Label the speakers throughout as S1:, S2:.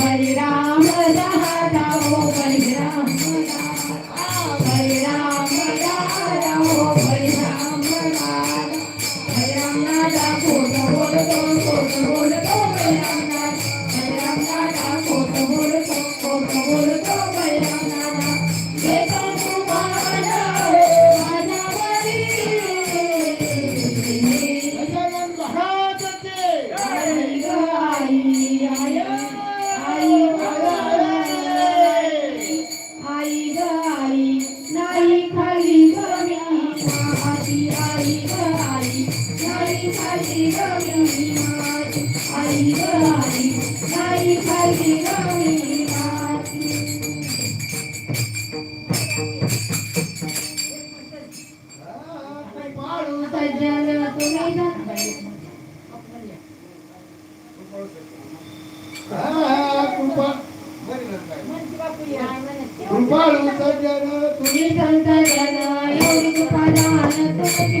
S1: हरे राम राम हरे राम
S2: कृपाळू सज्जन
S1: तुम्ही संत जन एवढी कृपा दान तुमची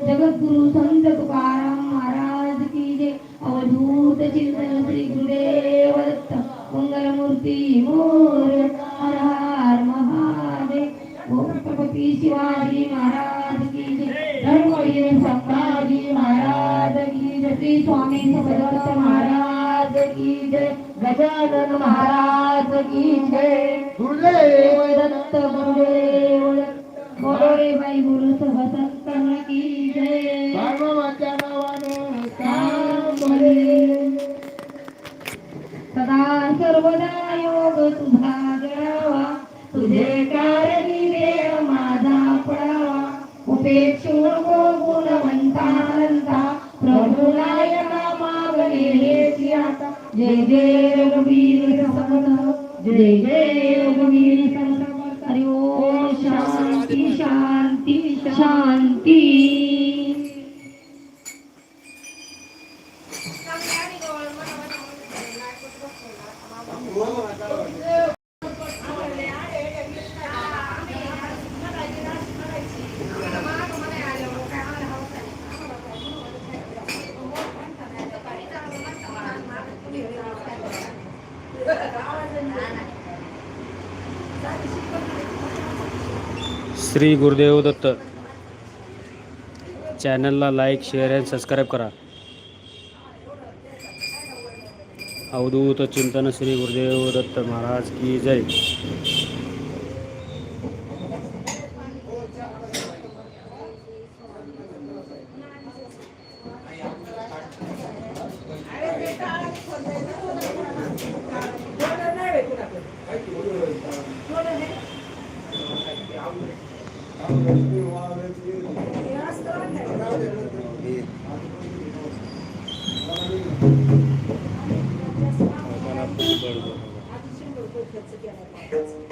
S1: जगद्गुरु संत तुकाराम महाराज की जय अवधूत चिंतन श्री गुरुदेव दत्त मंगलमूर्ती मोर हर हर महादेव शिवाजी महाराज की जय धर्म महाराज की जय श्री स्वामी समर्थ महाराज की जय. गजानन महाराज की जय.
S2: गुरुदेव. दत्त
S1: गुरुदेव. बोलो रे बाई गुरु सभा संतांना की जय.
S2: नावानं.
S1: सदा सर्वदा योग तुझा जळावा तुझे कारणी देव माझा पडावा उपेक्षू जय जय रघुवीर समर्थ जय जय रघुवीर समर्थ हरि ओम शांती शांती शांती.
S3: श्री गुरुदेव दत्त. चॅनलला लाईक शेअर आणि सबस्क्राईब करा. अवधूत चिंतन श्री गुरुदेव दत्त महाराज की जय.
S2: あと
S3: シ
S1: ンボルと一緒にやろう。